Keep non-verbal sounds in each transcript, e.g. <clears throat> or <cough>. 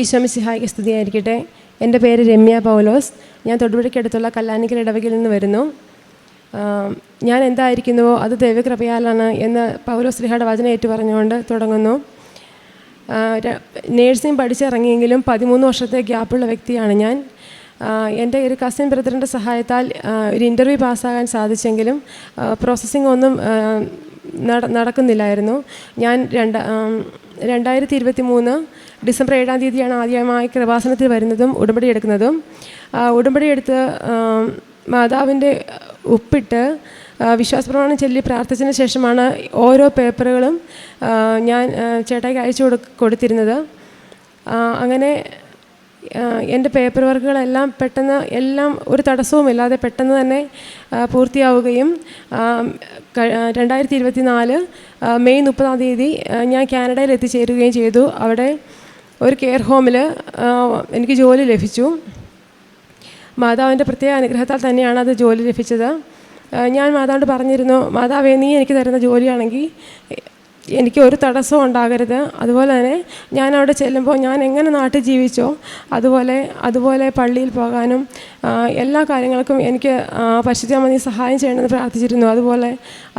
ഈശോമിസിഹായിക്ക് സ്തുതിയായിരിക്കട്ടെ. എന്റെ പേര് രമ്യ പൗലോസ്. ഞാൻ തൊടുപുഴയ്ക്കടുത്തുള്ള കല്ലാനിക്കൽ ഇടവകയിൽ നിന്ന് വരുന്നു. ഞാൻ എന്തായിരിക്കുന്നുവോ അത് ദൈവകൃപയാലാണ് എന്ന് പൗലോസ് ലിഹയുടെ വചന ഏറ്റു പറഞ്ഞുകൊണ്ട് തുടങ്ങുന്നു നേഴ്സിംഗ് പഠിച്ചിറങ്ങിയെങ്കിലും പതിമൂന്ന് വർഷത്തെ ഗ്യാപ്പുള്ള വ്യക്തിയാണ് ഞാൻ. എന്റെ ഒരു കസിൻ ബ്രദറിന്റെ സഹായത്താൽ ഒരു ഇന്റർവ്യൂ പാസ്സാകാൻ സാധിച്ചെങ്കിലും പ്രോസസ്സിംഗ് ഒന്നും നട നടക്കുന്നില്ലായിരുന്നു. ഞാൻ രണ്ട് രണ്ടായിരത്തി ഇരുപത്തി മൂന്ന് ഡിസംബർ ഏഴാം തീയതിയാണ് ആദ്യമായി കൃപാസനത്തിൽ വരുന്നതും ഉടമ്പടി എടുക്കുന്നതും. ഉടമ്പടി എടുത്ത് മാതാവിന്റെ ഉപ്പിട്ട് വിശ്വാസപ്രമാണം ചൊല്ലി പ്രാർത്ഥിച്ചതിന് ശേഷമാണ് ഓരോ പേപ്പറുകളും ഞാൻ ചേട്ടായിക്ക് അയച്ചു കൊടു കൊടുത്തിരുന്നത്. അങ്ങനെ എന്റെ പേപ്പർ വർക്കുകളെല്ലാം പെട്ടെന്ന് എല്ലാം ഒരു തടസ്സവുമില്ലാതെ പെട്ടെന്ന് തന്നെ പൂർത്തിയാവുകയും രണ്ടായിരത്തി ഇരുപത്തി നാല് മെയ് മുപ്പതാം തീയതി ഞാൻ കാനഡയിൽ എത്തിച്ചേരുകയും ചെയ്തു. അവിടെ ഒരു കെയർ ഹോമിൽ എനിക്ക് ജോലി ലഭിച്ചു. മാതാവിന്റെ പ്രത്യേക അനുഗ്രഹത്താൽ തന്നെയാണ് അത് ജോലി ലഭിച്ചത്. ഞാൻ മാതാവിനോട് പറഞ്ഞിരുന്നു മാതാവേ നീ എനിക്ക് തരുന്ന ജോലിയാണെങ്കിൽ എനിക്ക് ഒരു തടസ്സവും ഉണ്ടാകരുത്. അതുപോലെ തന്നെ ഞാൻ അവിടെ ചെല്ലുമ്പോൾ ഞാൻ എങ്ങനെ നാട്ടിൽ ജീവിച്ചോ അതുപോലെ അതുപോലെ പള്ളിയിൽ പോകാനും എല്ലാ കാര്യങ്ങൾക്കും എനിക്ക് പരിശുദ്ധമതി സഹായം ചെയ്യണമെന്ന് പ്രാർത്ഥിച്ചിരുന്നു. അതുപോലെ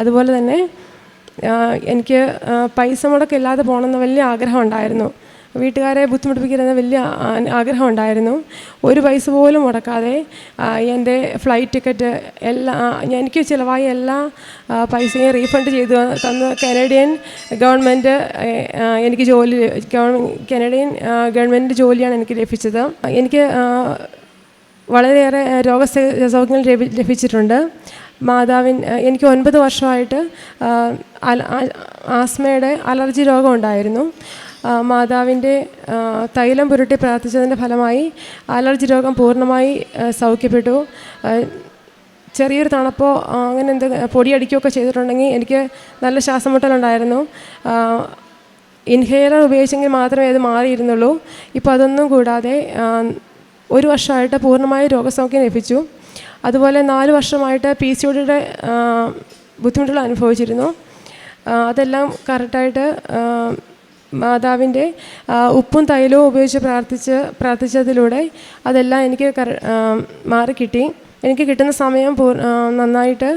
അതുപോലെ തന്നെ എനിക്ക് പൈസ മുടക്കില്ലാതെ പോകണമെന്ന് വലിയ ആഗ്രഹം ഉണ്ടായിരുന്നു. വീട്ടുകാരെ ബുദ്ധിമുട്ടിപ്പിക്കരുതെന്ന് വലിയ ആഗ്രഹം ഉണ്ടായിരുന്നു ഒരു പൈസ പോലും മുടക്കാതെ എന്റെ ഫ്ലൈറ്റ് ടിക്കറ്റ് എല്ലാ എനിക്ക് ചിലവായ എല്ലാ പൈസയും റീഫണ്ട് ചെയ്തു തന്ന കനേഡിയൻ ഗവൺമെന്റ് എനിക്ക് ജോലി കനേഡിയൻ ഗവൺമെന്റ് ജോലിയാണ് എനിക്ക് ലഭിച്ചത്. എനിക്ക് വളരെയേറെ രോഗ സൗകര്യങ്ങൾ ലഭിച്ചിട്ടുണ്ട്. മാതാവിൻ എനിക്ക് ഒൻപത് വർഷമായിട്ട് ആസ്മയുടെ അലർജി രോഗം ഉണ്ടായിരുന്നു മാതാവിന്റെ തൈലം പുരട്ടി പ്രാർത്ഥിച്ചതിന്റെ ഫലമായി അലർജി രോഗം പൂർണമായി സൗഖ്യപ്പെട്ടു. ചെറിയൊരു തണുപ്പോ അങ്ങനെ എന്ത് പൊടിയടിക്കുകയൊക്കെ ചെയ്തിട്ടുണ്ടെങ്കിൽ എനിക്ക് നല്ല ശ്വാസമുട്ടലുണ്ടായിരുന്നു. ഇൻഹെയിലർ ഇൻഹേലർ ഉപയോഗിച്ചെങ്കിൽ മാത്രമേ അത് മാറിയിരുന്നുള്ളൂ. ഇപ്പോൾ അതൊന്നും കൂടാതെ ഒരു വർഷമായിട്ട് പൂർണമായി രോഗസൗഖ്യം ലഭിച്ചു. അതുപോലെ നാല് വർഷമായിട്ട് പി സി ഒടിയുടെ ബുദ്ധിമുട്ടുകൾ അനുഭവിച്ചിരുന്നു. അതെല്ലാം കറക്റ്റായിട്ട് മാതാവിന്റെ ഉപ്പും തൈലവും ഉപയോഗിച്ച് പ്രാർത്ഥിച്ച് പ്രാർത്ഥിച്ചതിലൂടെ അതെല്ലാം എനിക്ക് മാറിക്കിട്ടി എനിക്ക് കിട്ടുന്ന സമയം പൂർ നന്നായിട്ട്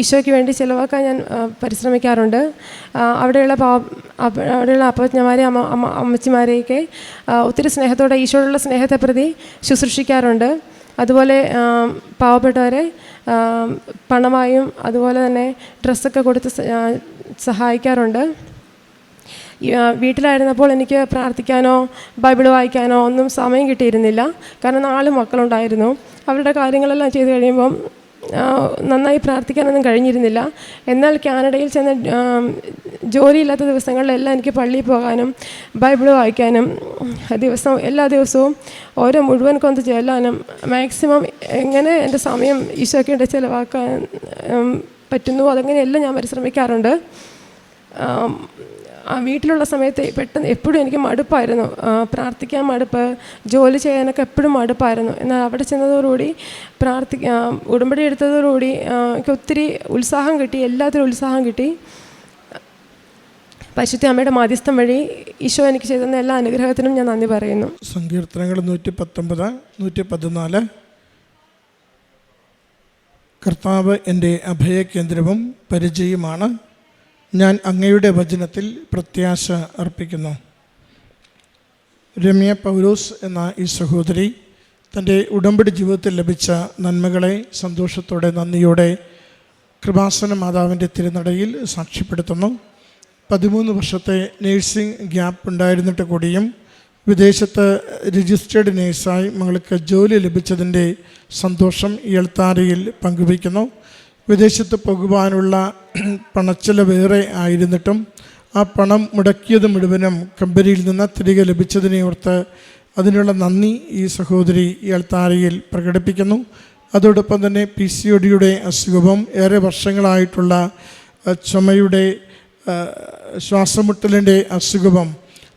ഈശോയ്ക്ക് വേണ്ടി ചിലവാക്കാൻ ഞാൻ പരിശ്രമിക്കാറുണ്ട്. അവിടെയുള്ള പാ അവിടെയുള്ള അപ്പജ്ഞമാരെ അമ്മ അമ്മ അമ്മച്ചിമാരെയൊക്കെ ഒത്തിരി സ്നേഹത്തോടെ ഈശോയുള്ള സ്നേഹത്തെ പ്രതി ശുശ്രൂഷിക്കാറുണ്ട്. അതുപോലെ പാവപ്പെട്ടവരെ പണമായും അതുപോലെ തന്നെ ഡ്രസ്സൊക്കെ കൊടുത്ത് സഹായിക്കാറുണ്ട്. വീട്ടിലായിരുന്നപ്പോൾ എനിക്ക് പ്രാർത്ഥിക്കാനോ ബൈബിൾ വായിക്കാനോ ഒന്നും സമയം കിട്ടിയിരുന്നില്ല. കാരണം നാല് മക്കളുണ്ടായിരുന്നു. അവരുടെ കാര്യങ്ങളെല്ലാം ചെയ്ത് കഴിയുമ്പം നന്നായി പ്രാർത്ഥിക്കാനൊന്നും കഴിഞ്ഞിരുന്നില്ല. എന്നാൽ കാനഡയിൽ ചെന്ന് ജോലിയില്ലാത്ത ദിവസങ്ങളിലെല്ലാം എനിക്ക് പള്ളിയിൽ പോകാനും ബൈബിൾ വായിക്കാനും ദിവസം എല്ലാ ദിവസവും ഓരോ മുഴുവൻ കൊന്ത് ചെല്ലാനും മാക്സിമം എങ്ങനെ എന്റെ സമയം ഈശോയ്ക്ക് വേണ്ടി ചിലവാക്കാൻ പറ്റുന്നു അതങ്ങനെയെല്ലാം ഞാൻ പരിശ്രമിക്കാറുണ്ട്. വീട്ടിലുള്ള സമയത്ത് പെട്ടെന്ന് എപ്പോഴും എനിക്ക് മടുപ്പായിരുന്നു. പ്രാർത്ഥിക്കാൻ മടുപ്പ് ജോലി ചെയ്യാനൊക്കെ എപ്പോഴും മടുപ്പായിരുന്നു. എന്നാൽ അവിടെ ചെന്നതോടുകൂടി പ്രാർത്ഥി ഉടമ്പടി എടുത്തതോടുകൂടി എനിക്ക് ഒത്തിരി ഉത്സാഹം കിട്ടി എല്ലാത്തിനും ഉത്സാഹം കിട്ടി. പരിശുദ്ധ അമ്മയുടെ മാധ്യസ്ഥം വഴി ഈശോ എനിക്ക് ചെയ്തെന്ന എല്ലാ അനുഗ്രഹത്തിനും ഞാൻ നന്ദി പറയുന്നു. സങ്കീർത്തനങ്ങൾ നൂറ്റി പത്തൊമ്പത് നൂറ്റി പതിനാല് കർത്താവ് എന്റെ അഭയകേന്ദ്രവും പരിചയമാണ് ഞാൻ അങ്ങയുടെ വചനത്തിൽ പ്രത്യാശ അർപ്പിക്കുന്നു. രമ്യ പൗലോസ് എന്ന ഈ സഹോദരി തന്റെ ഉടമ്പടി ജീവിതത്തിൽ ലഭിച്ച നന്മകളെ സന്തോഷത്തോടെ നന്ദിയോടെ കൃപാസന മാതാവിന്റെ തിരുനടയിൽ സാക്ഷ്യപ്പെടുത്തുന്നു. പതിമൂന്ന് വർഷത്തെ നേഴ്സിംഗ് ഗ്യാപ്പ് ഉണ്ടായിരുന്നിട്ട് കൂടിയും വിദേശത്ത് രജിസ്റ്റേഡ് നേഴ്സായി മകൾക്ക് ജോലി ലഭിച്ചതിന്റെ സന്തോഷം എൽത്താരയിൽ പങ്കുവയ്ക്കുന്നു. വിദേശത്ത് പോകുവാനുള്ള <clears throat> പണച്ചിലവേറെ ആയിരുന്നിട്ടും ആ പണം മുടക്കിയത് മുഴുവനും കമ്പനിയിൽ നിന്ന് തിരികെ ലഭിച്ചതിനെ ഓർത്ത് അതിനുള്ള നന്ദി ഈ സഹോദരി ഇയാൾ താരയിൽ പ്രകടിപ്പിക്കുന്നു. അതോടൊപ്പം തന്നെ പി സി ഒടിയുടെ അസുഖവും ഏറെ വർഷങ്ങളായിട്ടുള്ള ചുമയുടെ ശ്വാസമുട്ടലിന്റെ അസുഖവും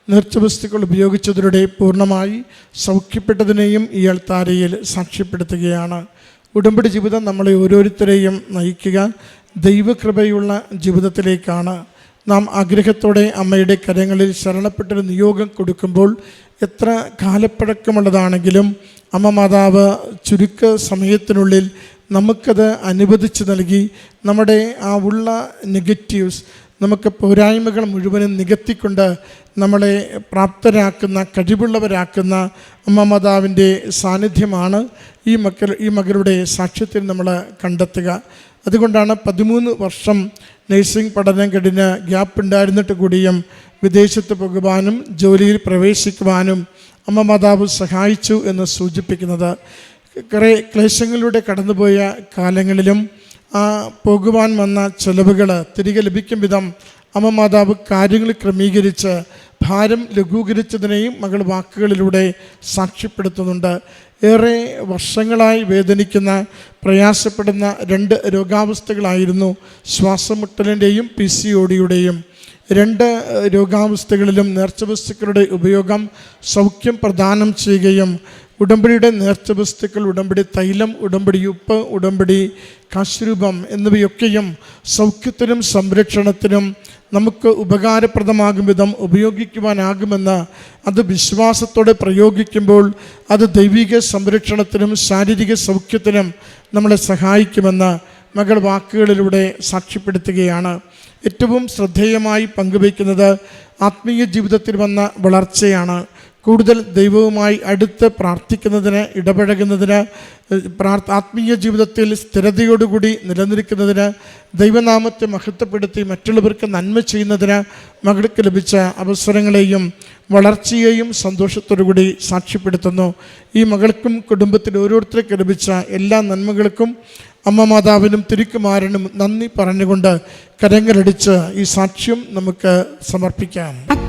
നേർച്ചവസ്തുക്കൾ ഉപയോഗിച്ചതിലൂടെ പൂർണമായി സൗഖ്യപ്പെട്ടതിനെയും ഇയാൾ താരയിൽ സാക്ഷ്യപ്പെടുത്തുകയാണ്. ഉടമ്പടി ജീവിതം നമ്മളെ ഓരോരുത്തരെയും നയിക്കുക. ദൈവകൃപയുള്ള ജീവിതത്തിലേക്കാണ് നാം ആഗ്രഹത്തോടെ അമ്മയുടെ കരങ്ങളിൽ ശരണപ്പെട്ടൊരു നിയോഗം കൊടുക്കുമ്പോൾ എത്ര കാലപ്പഴക്കമുള്ളതാണെങ്കിലും അമ്മ മാതാവ് ചുരുക്ക സമയത്തിനുള്ളിൽ നമുക്കത് അനുവദിച്ച് നൽകി. നമ്മുടെ ആ ഉള്ള നെഗറ്റീവ്സ് നമുക്ക് പോരായ്മകൾ മുഴുവനും നികത്തിക്കൊണ്ട് നമ്മളെ പ്രാപ്തരാക്കുന്ന കഴിവുള്ളവരാക്കുന്ന അമ്മമാതാവിന്റെ സാന്നിധ്യമാണ് ഈ മക്കൾ ഈ മകളുടെ സാക്ഷ്യത്തിൽ നമ്മൾ കണ്ടെത്തുക. അതുകൊണ്ടാണ് പതിമൂന്ന് വർഷം നഴ്സിംഗ് പഠനം കഴിഞ്ഞ് ഗ്യാപ്പ് ഉണ്ടായിരുന്നിട്ട് കൂടിയും വിദേശത്ത് പോകുവാനും ജോലിയിൽ പ്രവേശിക്കുവാനും അമ്മമാതാവ് സഹായിച്ചു എന്ന് സൂചിപ്പിക്കുന്നത്. കുറേ ക്ലേശങ്ങളിലൂടെ കടന്നുപോയ കാലങ്ങളിലും ആ പോകുവാൻ വന്ന ചെലവുകൾ തിരികെ ലഭിക്കും വിധം അമ്മ മാതാവ് കാര്യങ്ങൾ ക്രമീകരിച്ച് ഭാരം ലഘൂകരിച്ചതിനെയും മകൾ വാക്കുകളിലൂടെ സാക്ഷ്യപ്പെടുത്തുന്നുണ്ട്. ഏറെ വർഷങ്ങളായി വേദനിക്കുന്ന പ്രയാസപ്പെടുന്ന രണ്ട് രോഗാവസ്ഥകളായിരുന്നു ശ്വാസമുട്ടലിന്റെയും പി സി ഒടിയുടെയും രണ്ട് രോഗാവസ്ഥകളിലും നേർച്ചവസ്തുക്കളുടെ ഉപയോഗം സൗഖ്യം പ്രദാനം ചെയ്യുകയും ഉടമ്പടിയുടെ നേർച്ച വസ്തുക്കൾ ഉടമ്പടി തൈലം ഉടമ്പടി ഉപ്പ് ഉടമ്പടി കാശ്രൂപം എന്നിവയൊക്കെയും സൗഖ്യത്തിനും സംരക്ഷണത്തിനും നമുക്ക് ഉപകാരപ്രദമാകും വിധം ഉപയോഗിക്കുവാനാകുമെന്ന് അത് വിശ്വാസത്തോടെ പ്രയോഗിക്കുമ്പോൾ അത് ദൈവിക സംരക്ഷണത്തിനും ശാരീരിക സൗഖ്യത്തിനും നമ്മളെ സഹായിക്കുമെന്ന് മകൾ വാക്കുകളിലൂടെ സാക്ഷ്യപ്പെടുത്തുകയാണ്. ഏറ്റവും ശ്രദ്ധേയമായി പങ്കുവയ്ക്കുന്നത് ആത്മീയ ജീവിതത്തിൽ വന്ന വളർച്ചയാണ്. കൂടുതൽ ദൈവവുമായി അടുത്ത് പ്രാർത്ഥിക്കുന്നതിന് ഇടപഴകുന്നതിന് പ്രാർത്ഥ ആത്മീയ ജീവിതത്തിൽ സ്ഥിരതയോടുകൂടി നിലനിൽക്കുന്നതിന് ദൈവനാമത്തെ മഹത്വപ്പെടുത്തി മറ്റുള്ളവർക്ക് നന്മ ചെയ്യുന്നതിന് മകൾക്ക് ലഭിച്ച അവസരങ്ങളെയും വളർച്ചയെയും സന്തോഷത്തോടുകൂടി സാക്ഷ്യപ്പെടുത്തുന്നു. ഈ മകൾക്കും കുടുംബത്തിൽ ഓരോരുത്തർക്ക് ലഭിച്ച എല്ലാ നന്മകൾക്കും അമ്മ മാതാവിനും തിരുക്കുമാരനും നന്ദി പറഞ്ഞുകൊണ്ട് കരങ്ങളടിച്ച് ഈ സാക്ഷ്യം നമുക്ക് സമർപ്പിക്കാം.